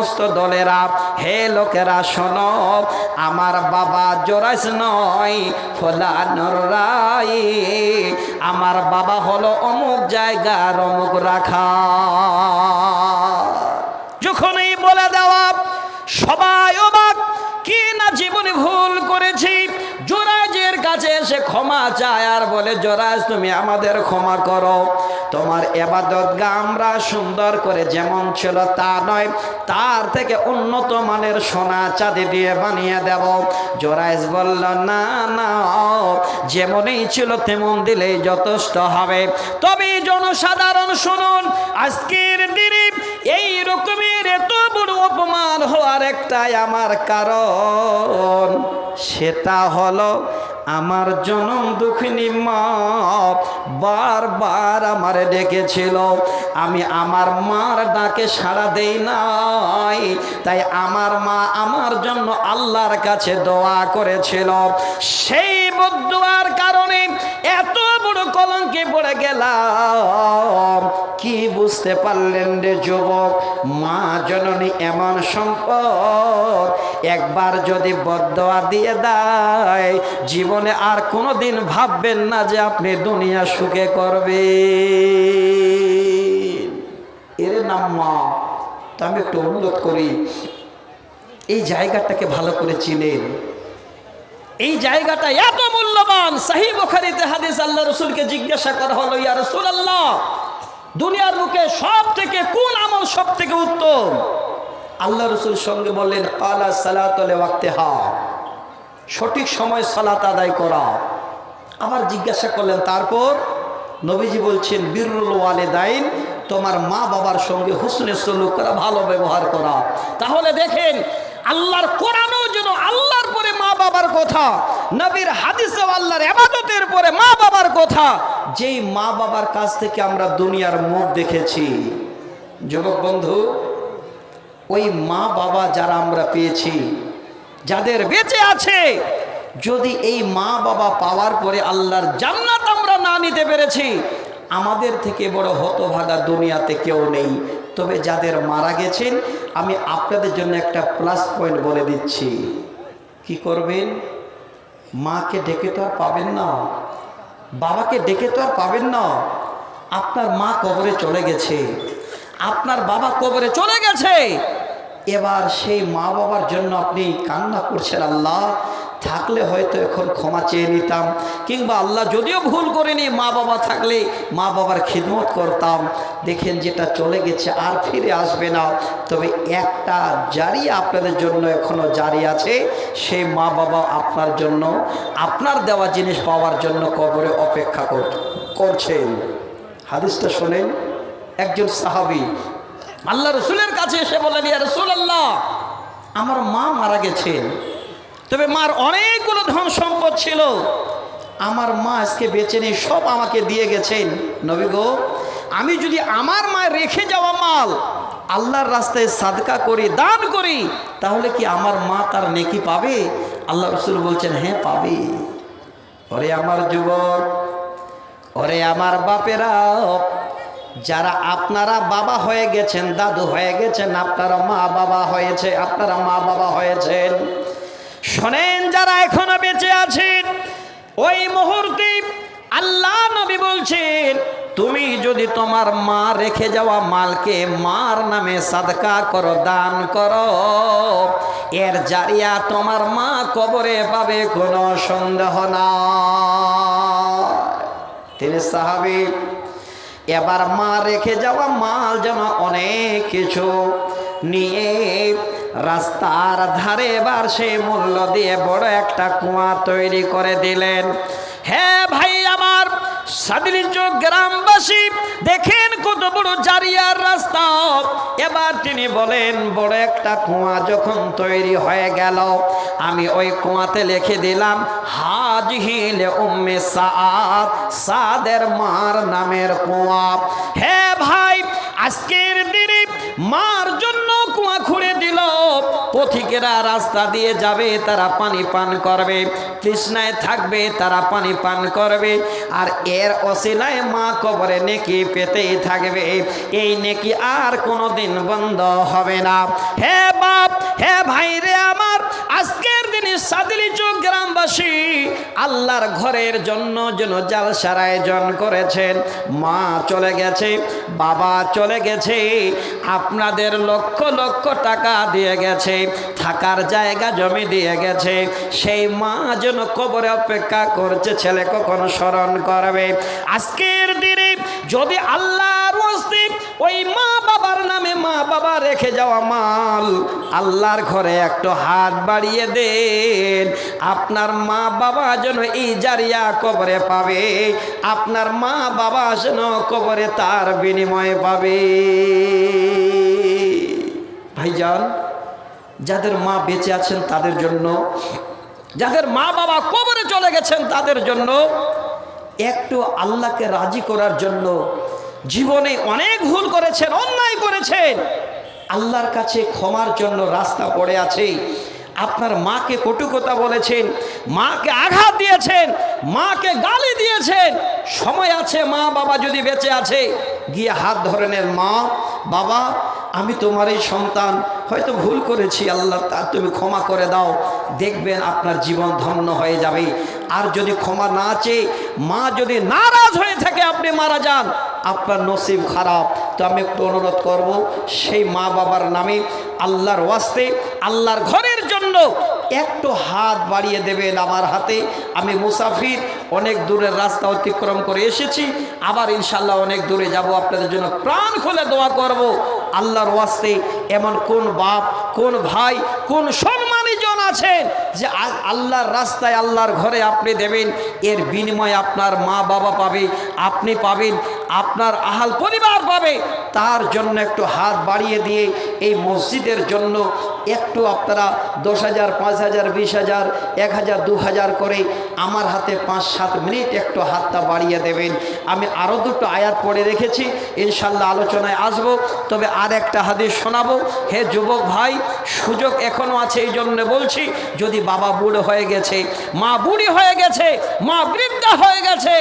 সমস্ত দলেরা, হে লোকেরা শোন, আমার বাবা জোরাস নয়, ফোলানোর রাই আমার বাবা হলো অমুক জায়গার অমুক রাখা। যখনই বলে দেওয়া, সবাই অবাক, কি না জীবনে ভুল? কাছে এসে ক্ষমা চায় আর বলে জোরাজ তুমি আমাদের ক্ষমা করো। তোমার এবাদত গা আমরা সুন্দর করে যেমন ছিল তা নয়, তার থেকে উন্নত মানের সোনা চাঁদি দিয়ে বানিয়ে দেব। জোরাইজ বলল, না না, যেমনই ছিল তেমন দিলেই যথেষ্ট হবে। তবে জনসাধারণ শুনুন, আজকের দিনে এই রকমের এত বড় অপমান হওয়ার একটাই আমার কারণ, সেটা হলো আমার জনম দুঃখিনী মা বারবার আমারে ডেকেছিল। আমি আমার মার ডাকে সাড়া দেই নাই। তাই আমার মা আমার জন্য আল্লাহর কাছে দোয়া করেছিল। সেই বদুয়ার কারণে এত বড় কলঙ্কে পড়ে গেলাম। কি বুঝতে পারলেন রে যুবক? মা জননী এমন সম্পদ একবার যদি বদয়া দিয়ে দেয়, জীবনে আর কোনোদিন ভাববেন না যে আপনি দুনিয়া সুখে করবে এর নাম মা, তো আমি একটু অনুরোধ করি, এই জায়গাটাকে ভালো করে চিনেন। এই জায়গাটা এত মূল্যবান সাহি বখারিতে হাদিস, আল্লাহ রসুলকে জিজ্ঞাসা করা হলো, ইয়া রসুল আল্লাহ দুনিয়ার মুখে সব থেকে কোন আমল সব থেকে উত্তম? আল্লাহ রসুল সঙ্গে বললেন, আলা সালাতলে ওয়াক্তে হা সঠিক সময় সালাত আদায় করা। আবার জিজ্ঞাসা করলেন, তারপর? নবীজি বলছেন, বীরুল ওয়ালেদাইন, তোমার মা বাবার সঙ্গে হুসনে সলুক করা, ভালো ব্যবহার করা। তাহলে দেখেন, আল্লাহর কোরআনও যেন আল্লাহর পরে মা বাবার কথা, নবীর হাদিসে আল্লাহর এবাদতের পরে মা বাবার কথা। যেই মা বাবার কাছ থেকে আমরা দুনিয়ার মুখ দেখেছি। যুবক বন্ধু ওই মা বাবা যারা আমরা পেয়েছি, যাদের বেঁচে আছে, যদি এই মা বাবা পাওয়ার পরে আল্লাহর জান্নাত আমরা না নিতে পেরেছি, আমাদের থেকে বড় হতভাগা দুনিয়াতে কেউ নেই। তবে যাদের মারা গেছেন, আমি আপনাদের জন্য একটা প্লাস পয়েন্ট বলে দিচ্ছি। কি করবেন? মাকে ডেকে তো আর পাবেন না। বাবাকে ডেকে তো আর পাবেন না। আপনার মা কবরে চলে গেছে। আপনার বাবা কবরে চলে গেছে। এবার সেই মা বাবার জন্য আপনি কান্না করছেন, আল্লাহ, থাকলে হয়তো এখন ক্ষমা চেয়ে নিতাম। কিংবা আল্লাহ যদিও ভুল করিনি, মা বাবা থাকলে মা বাবার খিদমত করতাম। দেখেন যেটা চলে গেছে, আর ফিরে আসবে না। তবে একটা জারি আপনাদের জন্য এখনও জারি আছে, সেই মা বাবা আপনার জন্য, আপনার দেওয়া জিনিস পাওয়ার জন্য কবরে অপেক্ষা কর- করছেন। হাদিসটা শোনেন, একজন সাহাবি আল্লাহ রসুলের কাছে এসে বলেন ইয়া রসুল আল্লাহ আমার মা মারা গেছেন। তবে মার অনেকগুলো ধন সম্পদ ছিল। আমার মা আজকে বেঁচে নেই, সব আমাকে দিয়ে গেছেন। নবী গো, আমি যদি আমার মা রেখে যাওয়া মাল, আল্লাহর রাস্তায় সাদকা করি, দান করি, তাহলে কি আমার মা তার নেকি পাবে? আল্লাহ রসুল বলছেন হ্যাঁ পাবে। ওরে আমার যুবক, ওরে আমার বাপেরা যারা আপনারা বাবা হয়ে গেছেন, দাদু হয়ে গেছেন, আপনারা মা বাবা হয়েছে, আপনারা মা বাবা হয়েছেন। শোনেন যারা এখনও বেঁচে আছেন, ওই মুহূর্তে আল্লাহ নবী বলছেন, তুমি যদি তোমার মা রেখে যাওয়া মালকে মার নামে সাদকা করো, দান করো। এর জারিয়া তোমার মা কবরে পাবে, কোনো সন্দেহ না তিনি সাহাবি এবার মা রেখে যাওয়া মাল যেন অনেক কিছু নিয়ে রাস্তার ধারে এবার সেই মূল্য দিয়ে বড় একটা কুয়া তৈরি করে দিলেন। হ্যাঁ ভাই আমার গ্রামবাসী, দেখেন কত বড় জারিয়ার রাস্তা। এবার তিনি বলেন, বড় একটা কুয়া যখন তৈরি হয়ে গেল, আমি ওই কুয়াতে লিখে দিলাম হাজ হিলে উম্মে সাদ, সাদের মার নামের কুয়া। হ্যাঁ ভাই, আজকের দিনে মার জন্য কুয়া খুঁড়ে দিল। পথিকেরা রাস্তা দিয়ে যাবে, তারা পানি পান করবে। তৃষ্ণায় থাকবে, তারা পানি পান করবে। আর এর অসিলায় মা কবরে নেকি পেতেই থাকবে। এই নেকি আর কোনো দিন বন্ধ হবে না। হে বাপ, হে ভাই রে আমার, আজকের দিনে সাদিলি চোখ গ্রামবাসী আল্লাহর ঘরের জন্য যেন জালসার আয়োজন করেছেন। মা চলে গেছে, বাবা চলে গেছে, আপনাদের লক্ষ লক্ষ টাকা দিয়ে গেছে, থাকার জায়গা জমি দিয়ে গেছে। সেই মা যেন কবরে অপেক্ষা করছে, ছেলে কখন স্মরণ করবে? আজকের দিনে যদি আল্লাহর অস্তিত্ব ওই মা বাবার নামে মা বাবা রেখে যাওয়া মাল আল্লাহর ঘরে একটু হাত বাড়িয়ে দেন। আপনার মা বাবা যেন এই জারিয়া কবরে পাবে, আপনার মা বাবা যেন কবরে তার বিনিময়ে পাবে। ভাইজান, যাদের মা বেঁচে আছেন তাদের জন্য, যাদের মা বাবা কবরে চলে গেছেন তাদের জন্য একটু আল্লাহকে রাজি করার জন্য জীবনে অনেক ভুল করেছেন, অন্যায় করেছেন। আল্লাহর কাছে ক্ষমার জন্য রাস্তা পড়ে আছে। আপনার মাকে কটুকতা বলেছেন, মাকে আঘাত দিয়েছেন, মাকে গালি দিয়েছেন। সময় আছে, মা বাবা যদি বেঁচে আছে, গিয়ে হাত ধরেনের মা, বাবা, আমি তোমার এই সন্তান, হয়তো ভুল করেছি, আল্লাহ, তা তুমি ক্ষমা করে দাও। দেখবেন আপনার জীবন ধন্য হয়ে যাবে। আর যদি ক্ষমা না চেয়ে, মা যদি নারাজ হয়ে থাকে আপনি মারা যান আপনার নসিব খারাপ। তো আমি একটু অনুরোধ করব, সেই মা বাবার নামে আল্লাহর ওয়াস্তে, আল্লাহর ঘরের জন্য একটু হাত বাড়িয়ে দেবেন আমার হাতে। আমি মুসাফির, অনেক দূরের রাস্তা অতিক্রম করে এসেছি। আবার ইনশাল্লাহ অনেক দূরে যাব, আপনাদের জন্য প্রাণ খুলে দোয়া করব। আল্লাহর ওয়াস্তে এমন কোন বাপ, কোন ভাই, কোন সম্মানী জন আছেন যে আল্লাহর রাস্তায় আল্লাহর ঘরে আপনি দেবেন, এর বিনিময়ে আপনার মা বাবা পাবে, আপনি পাবেন। আপনার আহাল পরিবার পাবে। তার জন্য একটু হাত বাড়িয়ে দিয়ে এই মসজিদের জন্য একটু আপনারা দশ হাজার, পাঁচ হাজার, বিশ হাজার, এক হাজার, দু হাজার করে আমার হাতে পাঁচ, সাত মিনিট একটু হাতটা বাড়িয়ে দেবেন। আমি আরও দুটো আয়াত পড়ে রেখেছি ইনশাল্লাহ আলোচনায় আসব। তবে আর একটা হাদিস শোনাবো। হে যুবক ভাই, সুযোগ এখনও আছে এই জন্য বলছি, যদি বাবা বুড়ো হয়ে গেছে, মা বুড়ি হয়ে গেছে, মা বৃদ্ধা হয়ে গেছে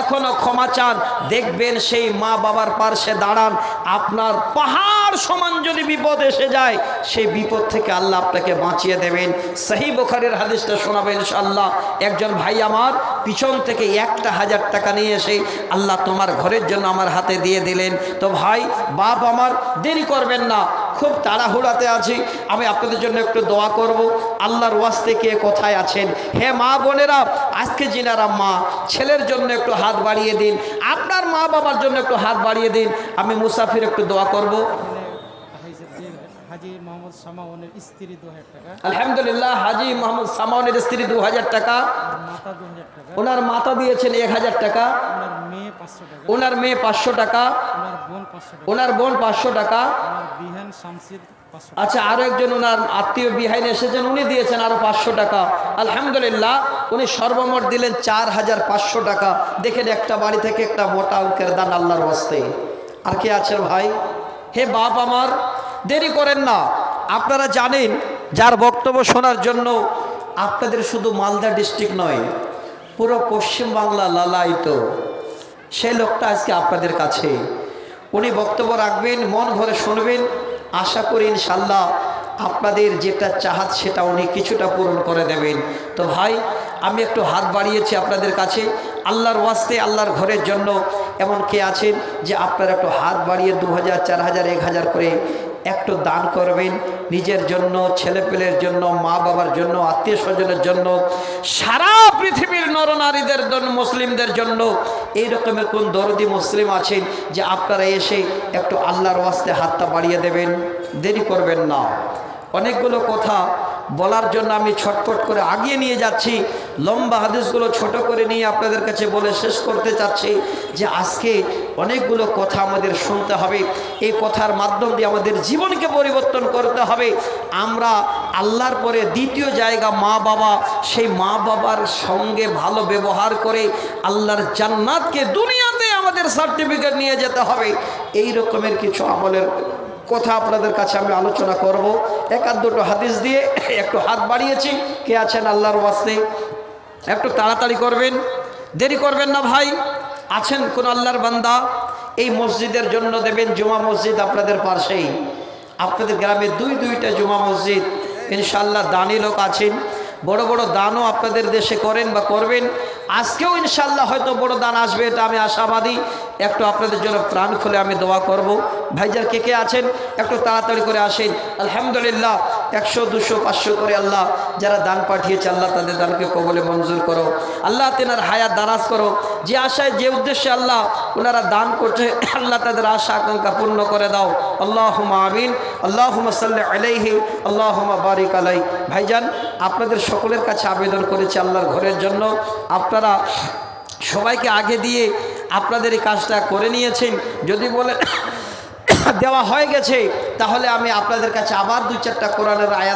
এখনও ক্ষমা চান। দেখবেন সেই মা বাবার পার্শ্বে দাঁড়ান, আপনার পাহাড় সমান যদি বিপদ এসে যায় সেই বিপদ থেকে আল্লাহ আপনাকে বাঁচিয়ে দেবেন। সেই বোখারের হাদিসটা শোনাবেন ইনশাল্লাহ একজন ভাই আমার পিছন থেকে একটা হাজার টাকা নিয়ে এসে আল্লাহ তোমার ঘরের জন্য আমার হাতে দিয়ে দিলেন। তো ভাই, বাপ আমার, দেরি করবেন না। খুব তাড়াহুড়াতে আছি। আমি আপনাদের জন্য একটু দোয়া করব। আল্লাহর ওয়াস্তে কে কোথায় আছেন? হে মা বোনেরা, আজকে জিনারা মা, ছেলের জন্য একটু হাত বাড়িয়ে দিন। আপনার মা বাবার জন্য একটু হাত বাড়িয়ে দিন। আমি মুসাফির একটু দোয়া করব। হাজি মোহাম্মদ সামাউনের স্ত্রী দু হাজার টাকা। আলহামদুলিল্লাহ হাজি মোহাম্মদ সামানের স্ত্রী দু হাজার টাকা মাতা দু হাজার টাকা। ওনার মাতা দিয়েছেন এক হাজার টাকা। ওনার মেয়ে পাঁচশো টাকা। ওনার মেয়ে পাঁচশো টাকা। ওনার বোন পাঁচশো টাকা। ওনার বোন পাঁচশো টাকা। বিহান শামসির আচ্ছা আরও একজন ওনার আত্মীয় বিহাইন এসেছেন উনি দিয়েছেন আরও পাঁচশো টাকা। আলহামদুলিল্লাহ উনি সর্বমোট দিলেন চার হাজার পাঁচশো টাকা। দেখেন একটা বাড়ি থেকে একটা মোটা অঙ্কের দান আল্লাহর হস্তে আর কে আছে ভাই? হে বাপ আমার দেরি করেন না। আপনারা জানেন, যার বক্তব্য শোনার জন্য আপনাদের শুধু মালদা ডিস্ট্রিক্ট নয়, পুরো পশ্চিমবাংলা লালায়িত। সেই লোকটা আজকে আপনাদের কাছে। উনি বক্তব্য রাখবেন, মন ভরে শুনবেন। আশা করি ইনশাল্লাহ আপনাদের যেটা চাহাত সেটা উনি কিছুটা পূরণ করে দেবেন। তো ভাই, আমি একটু হাত বাড়িয়েছি আপনাদের কাছে। আল্লাহর ওয়াস্তে, আল্লাহর ঘরের জন্য এমন কে আছেন যে আপনারা একটু হাত বাড়িয়ে দু হাজার, চার হাজার, এক হাজার করে একটু দান করবেন। নিজের জন্য, ছেলেপেলের জন্য মা বাবার জন্য আত্মীয় স্বজনের জন্য, সারা পৃথিবীর নরনারীদের জন্য, মুসলিমদের জন্য এই রকমের কোন দরদি মুসলিম আছেন যে আপনারা এসে একটু আল্লাহর ওয়াস্তে হাতটা বাড়িয়ে দেবেন? দেরি করবেন না। অনেকগুলো কথা বলার জন্য আমি ছটফট করে আগিয়ে নিয়ে যাচ্ছি। লম্বা হাদিসগুলো ছোট করে নিয়ে আপনাদের কাছে বলে শেষ করতে চাচ্ছি যে আজকে অনেকগুলো কথা আমাদের শুনতে হবে। এই কথার মাধ্যম দিয়ে আমাদের জীবনকে পরিবর্তন করতে হবে। আমরা আল্লাহর পরে দ্বিতীয় জায়গা মা বাবা, সেই মা বাবার সঙ্গে ভালো ব্যবহার করে আল্লাহর জান্নাতকে দুনিয়াতে আমাদের সার্টিফিকেট নিয়ে যেতে হবে। এই রকমের কিছু আমলের কথা আপনাদের কাছে আমি আলোচনা করব। এক আধ দুটো হাদিস দিয়ে একটু হাত বাড়িয়েছি। কে আছেন আল্লাহর ওয়াস্তে? একটু তাড়াতাড়ি করবেন। দেরি করবেন না ভাই। আছেন কোন আল্লাহর বান্দা? এই মসজিদের জন্য দেবেন জুমা মসজিদ আপনাদের পাশেই। আপনাদের গ্রামে দুই দুইটা জুমা মসজিদ। ইনশাল্লাহ দানি লোক আছেন। বড় বড় দানও আপনাদের দেশে করেন বা করবেন। আজকেও ইনশাল্লাহ হয়তো বড় দান আসবে, এটা আমি আশাবাদী। একটু আপনাদের জন্য প্রাণ খুলে আমি দোয়া করব। ভাইজার কে কে আছেন? একটু তাড়াতাড়ি করে আসেন। আলহামদুলিল্লাহ, একশো, দুশো, পাঁচশো করে আল্লাহ যারা দান পাঠিয়েছে, আল্লাহ তাদের দানকে কবলে মঞ্জুর করো। আল্লাহ তেনার হায়াত দারাজ করো। যে আশায়, যে উদ্দেশ্যে আল্লাহ ওনারা দান করছে, আল্লাহ তাদের আশা, আকাঙ্ক্ষা পূর্ণ করে দাও। আল্লাহ আমিন। আল্লাহ সাল্লাহ আলাইহি আল্লাহ বারিক আলাই ভাইজান, আপনাদের সকলের কাছে আবেদন করেছে আল্লাহর ঘরের জন্য। আপনারা সবাইকে আগে দিয়ে আপনাদের এই কাজটা করে নিয়েছেন। যদি বলে দেওয়া হয়ে গেছে, তাহলে আমি আপনাদের কাছে আবার দু চারটা কোরআনের আয়াত